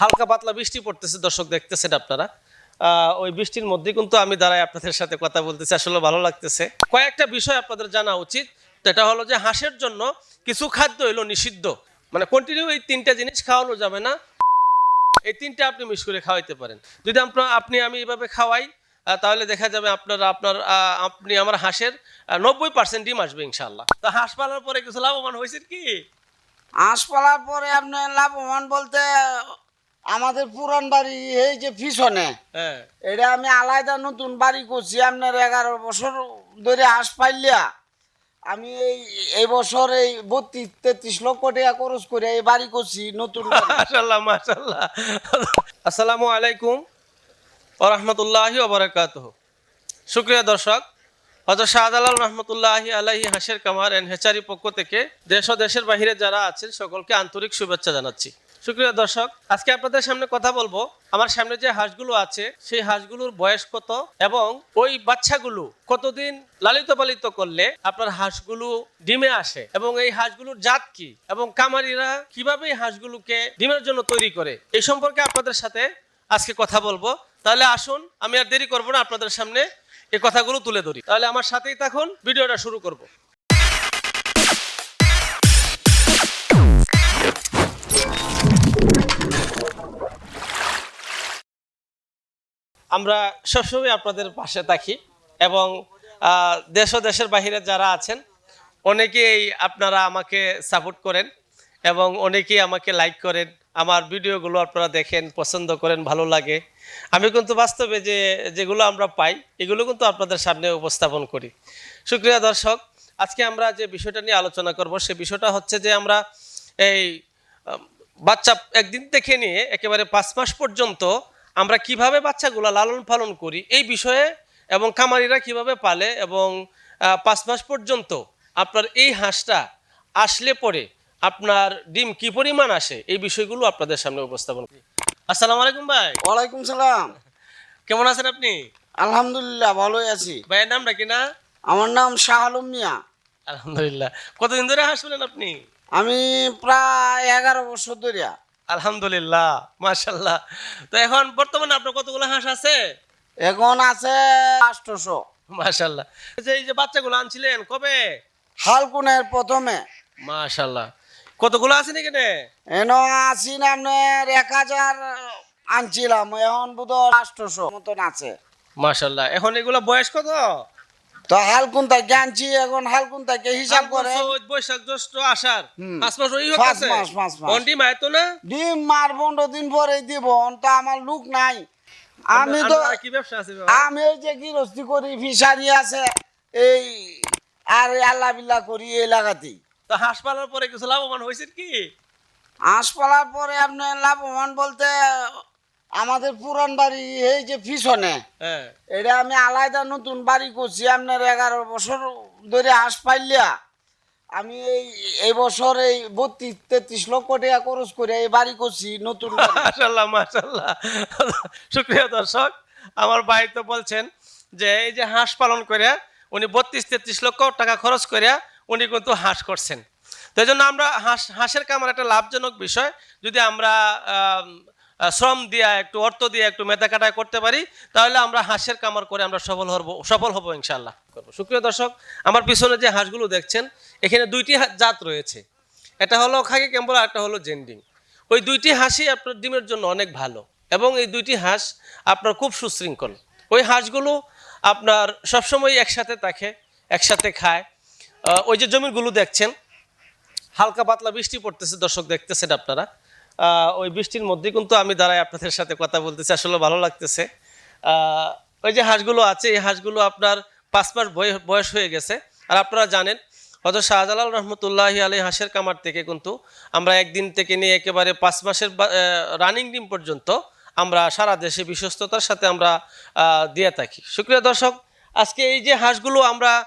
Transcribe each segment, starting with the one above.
হালকা পাতলা বৃষ্টি পড়তেছে, দর্শক দেখতেছেন আপনারা। ওই বৃষ্টির মধ্যে কিন্তু আমি দাঁড়াই আপনাদের সাথে কথা বলতেছি, আসলে ভালো লাগতেছে। কয়েকটা বিষয় আপনাদের জানা উচিত, সেটা হলো যে হাঁসের জন্য কিছু খাদ্য হলো নিষিদ্ধ। মানে কন্টিনিউ এই তিনটা জিনিস খাওয়ানো যাবে না। এই তিনটা আপনি মিস করে খাওয়াইতে পারেন। যদি আপনার আপনি, আমি এভাবে খাওয়াই তাহলে দেখা যাবে আপনার আপনার আপনি আমার হাঁসের নব্বই পার্সেন্ট ডিম আসবে ইনশাল্লাহ তো হাঁস পালার পরে কিছু লাভবান হয়েছে কি? হাঁস পালার পরে আপনার লাভবান বলতে আমাদের পুরান বাড়ি এই যে পিছনে হ্যাঁ। এটা আমি আলাদা নতুন বাড়ি করছি আপনার এগারো বছর ধরে হাঁস পাইলিয়া আমি এই এই বছর এই বত্রিশ তেত্রিশ লক্ষ টাকা খরচ করে এই বাড়ি করছি নতুন। মাশাল্লাহ মাশাল্লাহ আসসালামু আলাইকুম ওরহমতুল্লাহি ওবরাকাত সুক্রিয়া দর্শক হজরত শাহজালাল রহমতুল্লাহি আলাহি হাসের কামার এন্ড হেচারি পক্ষ থেকে দেশ ও দেশের বাহিরে যারা আছেন সকলকে আন্তরিক শুভেচ্ছা জানাচ্ছি। সুক্রিয়া দর্শক, আজকে আপনাদের সামনে কথা বলব। আমার সামনে যে হাঁসগুলো আছে, সেই হাঁসগুলোর বয়স কত এবং ওই বাচ্চাগুলো কতদিন লালিত পালিত করলে আপনার হাঁসগুলো ডিমে আসে এবং এই হাঁসগুলোর জাত কি এবং কামারিরা কীভাবে হাঁসগুলোকে ডিমের জন্য তৈরি করে? এই সম্পর্কে আপনাদের সাথে আজকে কথা বলব। তাহলে আসুন, আমি আর দেরি করব না, আপনাদের সামনে এই কথাগুলো তুলে ধরি। তাহলে আমার সাথেই থাকুন, ভিডিওটা শুরু করব। আমরা সবসময় আপনাদের পাশে থাকি এবং দেশ ও দেশের বাহিরে যারা আছেন, অনেকেই আপনারা আমাকে সাপোর্ট করেন এবং অনেকেই আমাকে লাইক করেন, আমার ভিডিওগুলো আপনারা দেখেন, পছন্দ করেন, ভালো লাগে। আমি কিন্তু বাস্তবে যে, যেগুলো আমরা পাই, এগুলো কিন্তু আপনাদের সামনে উপস্থাপন করি। সুপ্রিয় দর্শক, আজকে আমরা যে বিষয়টা নিয়ে আলোচনা করব, সে বিষয়টা হচ্ছে যে আমরা এই বাচ্চা একদিন থেকে নিয়ে একেবারে পাঁচ মাস পর্যন্ত আমরা কীভাবে বাচ্চাগুলো লালন পালন করি এই বিষয়ে এবং কামারিরা কীভাবে পালে এবং পাঁচ মাস পর্যন্ত আপনার এই হাঁসটা আসলে পরে আপনার ডিম কি পরিমাণ আসে এই বিষয়গুলো আপনাদের সামনে উপস্থাপন করি। আসসালামু আলাইকুম ভাই। ওয়ালাইকুম সালাম। কেমন আছেন আপনি? আলহামদুলিল্লাহ ভালোই আছি। ভাইয়ের নামটা কি না? আমার নাম শাহ আলম মিয়া। আলহামদুলিল্লাহ। কতদিন ধরে হাঁস পেলেন আপনি? আমি প্রায় এগারো বছর ধরে আলহামদুলিল্লাহ মাশাল্লাহ তো এখন বর্তমানে আপনার কতগুলো হাঁস আছে? এখন আছে আষ্টশো মাশাল্লাহ যে এই যে বাচ্চাগুলো আনছিলেন কবে? হালকুনের প্রথমে। মাশাল্লাহ কতগুলো আছে নাকি নে এন আছি না আপনার এক হাজার আনছিলাম এখন বোধ আষ্টশো মতন আছে। মাশাল্লাহ এখন এগুলো বয়স কত? তো হালকুন থেকে আনছি এখন হালকুন থেকে হিসাব করে? বৈশাখ জ্যৈষ্ঠ আষাঢ়। পাঁচ মাস ওই পাঁচ মাস, পাঁচ মাস। অন্ডি মায়ের তো না? ডিম মার পনেরো দিন পরে দিব তো আমার লোক নাই। আমি তো কি ব্যবসা আছে আমি ওই যে গৃহস্থী করি ফিশারি আছে এই আর আল্লাহ বিল্লাহ করি এই লাগাতেই তো হাঁস পালার পরে কিছু লাভবান হয়েছে কি? হাঁস পরে আপনার লাভবান বলতে আমাদের পুরান বাড়ি এই যে পিছনে হ্যাঁ। এটা আমি আলাদা নতুন বাড়ি করছি আপনার এগারো বছর ধরে হাঁস পাইলিয়া। আমি এই এই বছর এই বত্রিশ তেত্রিশ লক্ষ টাকা খরচ করে এই বাড়ি করছি নতুন বাড়ি। মাশাল্লাহ মাশাল্লাহ সুপ্রিয় দর্শক আমার ভাই তো বলছেন যে এই যে হাঁস পালন করে উনি বত্রিশ তেত্রিশ লক্ষ টাকা খরচ করে উনি কিন্তু হাঁস করছেন। তো জন্য আমরা হাঁস হাঁসের কামার একটা লাভজনক বিষয় যদি আমরা শ্রম দিয়া, একটু অর্থ দিয়ে, একটু মেধা কাটায় করতে পারি, তাহলে আমরা হাঁসের কামার করে আমরা সফল হব সফল হব ইনশাল্লাহ করব। সুপ্রিয় দর্শক, আমার পিছনে যে হাঁসগুলো দেখছেন, এখানে দুইটি জাত রয়েছে। এটা হলো খাকি ক্যাম্বল, আর একটা হলো জেন্ডিং। ওই দুইটি হাঁসই আপনার ডিমের জন্য অনেক ভালো, এবং এই দুইটি হাঁস আপনার খুব সুশৃঙ্খল। ওই হাঁসগুলো আপনার সবসময় একসাথে থাকে, একসাথে খায়। ওই যে জমিগুলো দেখছেন, হালকা পাতলা বৃষ্টি পড়তেছে, দর্শক দেখতেছেন আপনারা। ওই বৃষ্টির মধ্যে কিন্তু আমি দাঁড়াই আপনাদের সাথে কথা বলতেছি, আসলে ভালো লাগতেছে। ওই যে হাঁসগুলো আছে, এই হাঁসগুলো আপনার পাঁচ মাস বয়- বয়স হয়ে গেছে। আর আপনারা জানেন হয়তো শাহজালাল রহমতুল্লাহ আলী হাঁসের কামার থেকে কিন্তু আমরা একদিন থেকে নিয়ে একেবারে পাঁচ মাসের রানিং ডিম পর্যন্ত আমরা সারা দেশে বিশ্বস্ততার সাথে আমরা দিয়ে থাকি। সুপ্রিয় দর্শক, আজকে এই যে হাঁসগুলো আমরা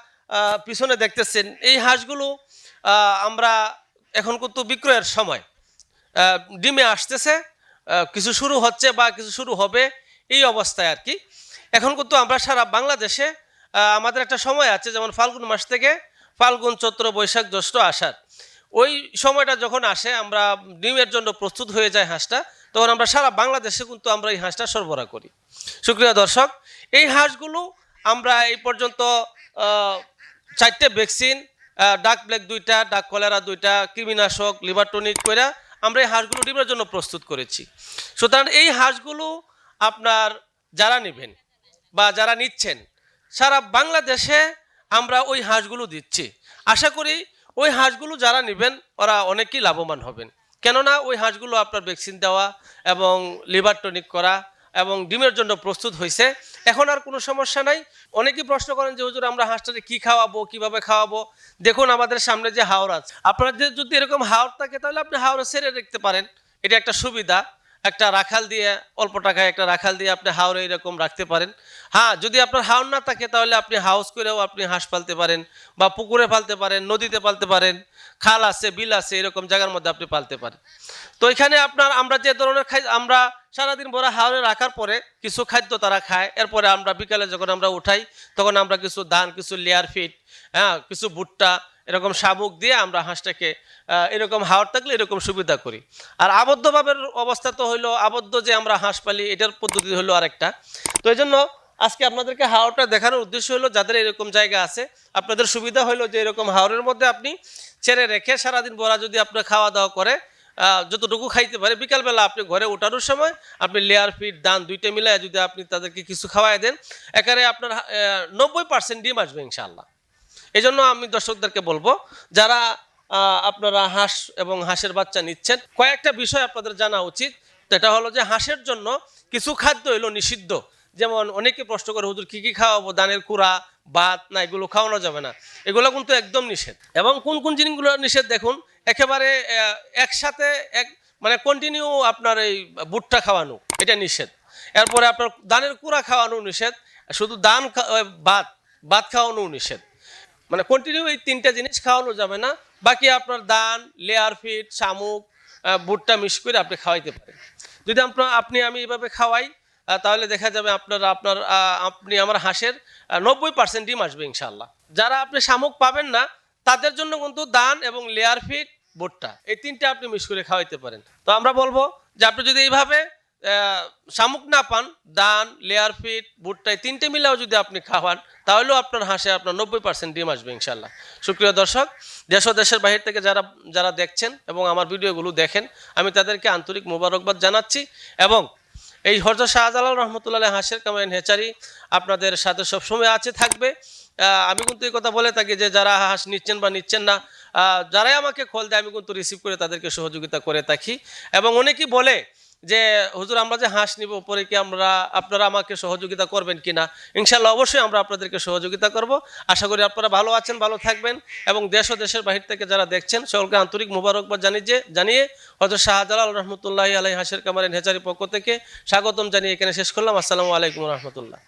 পিছনে দেখতেছেন, এই হাঁসগুলো আমরা এখন কিন্তু বিক্রয়ের সময়। ডিমে আসতেছে কিছু শুরু হচ্ছে বা কিছু শুরু হবে, এই অবস্থায় আর কি। এখন কিন্তু আমরা সারা বাংলাদেশে আমাদের একটা সময় আছে, যেমন ফাল্গুন মাস থেকে ফাল্গুন, চৈত্র, বৈশাখ, জ্যৈষ্ঠ আষাঢ়। ওই সময়টা যখন আসে, আমরা ডিমের জন্য প্রস্তুত হয়ে যায় হাঁসটা, তখন আমরা সারা বাংলাদেশে কিন্তু আমরা এই হাঁসটা সরবরাহ করি। সুপ্রিয় দর্শক, এই হাঁসগুলো আমরা এই পর্যন্ত চারটে ভ্যাকসিন ডাক ব্ল্যাক দুইটা, ডাক কলেরা দুইটা, কৃমিনাশক লিভার টনিক করে আমরা এই হাঁসগুলো ডিমের জন্য প্রস্তুত করেছি। সুতরাং এই হাঁসগুলো আপনার যারা নেবেন বা যারা নিচ্ছেন, সারা বাংলাদেশে আমরা ওই হাঁসগুলো দিচ্ছি। আশা করি ওই হাঁসগুলো যারা নেবেন, ওরা অনেকেই লাভবান হবেন। কেননা ওই হাঁসগুলো আপনার ভ্যাকসিন দেওয়া এবং লিভার টনিক করা এবং ডিমের জন্য প্রস্তুত হয়েছে এখন আর কোনো সমস্যা নাই। অনেকেই প্রশ্ন করেন যে, হুজুর, আমরা হাঁসটাকে কি খাওয়াবো, কীভাবে খাওয়াবো? দেখুন, আমাদের সামনে যে হাওড় আছে। আপনাদের যদি এরকম হাওড় থাকে, তাহলে আপনি হাওড়ে সেরে রাখতে পারেন। এটা একটা সুবিধা। একটা রাখাল দিয়ে, অল্প টাকায় একটা রাখাল দিয়ে আপনি হাওড়ে এরকম রাখতে পারেন। হ্যাঁ যদি আপনার হাওড় না থাকে তাহলে আপনি হাউস করেও আপনি হাঁস পালতে পারেন বা পুকুরে পালতে পারেন, নদীতে পালতে পারেন, খাল আছে, বিল আছে, এরকম জায়গার মধ্যে আপনি পালতে পারেন। তো এখানে আপনার আমরা যে ধরনের খাই, আমরা সারাদিন ভরা হাওড়ে রাখার পরে কিছু খাদ্য তারা খায়। এরপরে আমরা বিকালে যখন আমরা উঠাই, তখন আমরা কিছু ধান, কিছু লেয়ার ফিট হ্যাঁ কিছু ভুট্টা এরকম শাবুক দিয়ে আমরা হাঁসটাকে এরকম হাওয়ার থাকলে এরকম সুবিধা করি। আর আবদ্ধভাবের অবস্থা তো হইল, আবদ্ধ যে আমরা হাঁস পালি, এটার পদ্ধতি হলো আরেকটা। তো এই জন্য আজকে আপনাদেরকে হাওড়টা দেখানোর উদ্দেশ্য হলো যাদের এরকম জায়গা আছে, আপনাদের সুবিধা হলো যে এরকম হাওড়ের মধ্যে আপনি ছেড়ে রেখে সারাদিন ভরা যদি আপনার খাওয়া দাওয়া করে যতটুকু খাইতে পারে, বিকালবেলা আপনি ঘরে ওঠানোর সময় আপনি লেয়ার ফিট দান দুইটা মিলায় যদি আপনি তাদেরকে কিছু খাওয়াই দেন, একারে আপনার নব্বই পার্সেন্ট ডিম আসবে ইনশাল্লাহ এই জন্য আমি দর্শকদেরকে বলব, যারা আপনারা হাঁস এবং হাঁসের বাচ্চা নিচ্ছেন, কয়েকটা বিষয় আপনাদের জানা উচিত। সেটা হলো যে হাঁসের জন্য কিছু খাদ্য হলো নিষিদ্ধ। যেমন অনেকে প্রশ্ন করে, হুজুর, কি কি খাওয়াবো? দানের কুড়া, ভাত? না, এগুলো খাওয়ানো যাবে না। এগুলো কিন্তু একদম নিষেধ। এবং কোন কোন জিনিসগুলো নিষেধ দেখুন, একেবারে একসাথে এক মানে কন্টিনিউ আপনার এই ভুট্টা খাওয়ানো, এটা নিষেধ। এরপরে আপনার দানের কুড়া খাওয়ানো নিষেধ, শুধু দান ভাত ভাত খাওয়ানো নিষেধ। মানে কন্টিনিউ এই তিনটা জিনিস খাওয়ানো যাবে না। বাকি আপনার দান লেয়ার ফিট শামুক ভুট্টা মিক্স করে আপনি খাওয়াইতে পারেন। যদি আপনার, আপনি, আমি এভাবে খাওয়াই তাহলে দেখা যাবে আপনার আপনার আপনি আমার হাঁসের নব্বই পার্সেন্ট ডিম আসবে ইনশাল্লাহ যারা আপনি শামুক পাবেন না, তাদের জন্য কিন্তু দান এবং লেয়ার ফিট ভুট্টা, এই তিনটা আপনি মিক্স করে খাওয়াইতে পারেন। তো আমরা বলব যে আপনি যদি এইভাবে শামুক না পান, দান, লেয়ার ফিট ভুট্টা এই তিনটে মিলাও যদি আপনি খাওয়ান, তাহলেও আপনার হাঁসে আপনার নব্বই পার্সেন্ট ডিম আসবে ইনশাল্লাহ সুপ্রিয় দর্শক, দেশ ও দেশের বাহির থেকে যারা যারা দেখছেন এবং আমার ভিডিওগুলো দেখেন, আমি তাদেরকে আন্তরিক মোবারকবাদ জানাচ্ছি এবং এই হরজত শাহজালাল রহমতুল্লাহ হাঁসের কামাইন হেচারি আপনাদের সাথে সবসময় আছে, থাকবে। আমি কিন্তু এই কথা বলে থাকি যে যারা হাঁস নিচ্ছেন বা নিচ্ছেন না যারাই আমাকে খোল দেয়, আমি কিন্তু রিসিভ করে তাদেরকে সহযোগিতা করে থাকি। এবং অনেকেই বলে যে, হুজুর, আমরা যে হাঁস নিব পরে কি আমরা, আপনারা আমাকে সহযোগিতা করবেন কি না ইনশাল্লাহ অবশ্যই আমরা আপনাদেরকে সহযোগিতা করব। আশা করি আপনারা ভালো আছেন, ভালো থাকবেন এবং দেশ ও দেশের বাহির থেকে যারা দেখছেন, সকলকে আন্তরিক মুবারকবাদ জানিয়ে জানিয়ে হজরত শাহজালাল রহমতুল্লাহ আলাই হাসের কামারের হেচারি পক্ষ থেকে স্বাগতম জানিয়ে এখানে শেষ করলাম। আসসালামু আলাইকুম রহমতুল্লাহ।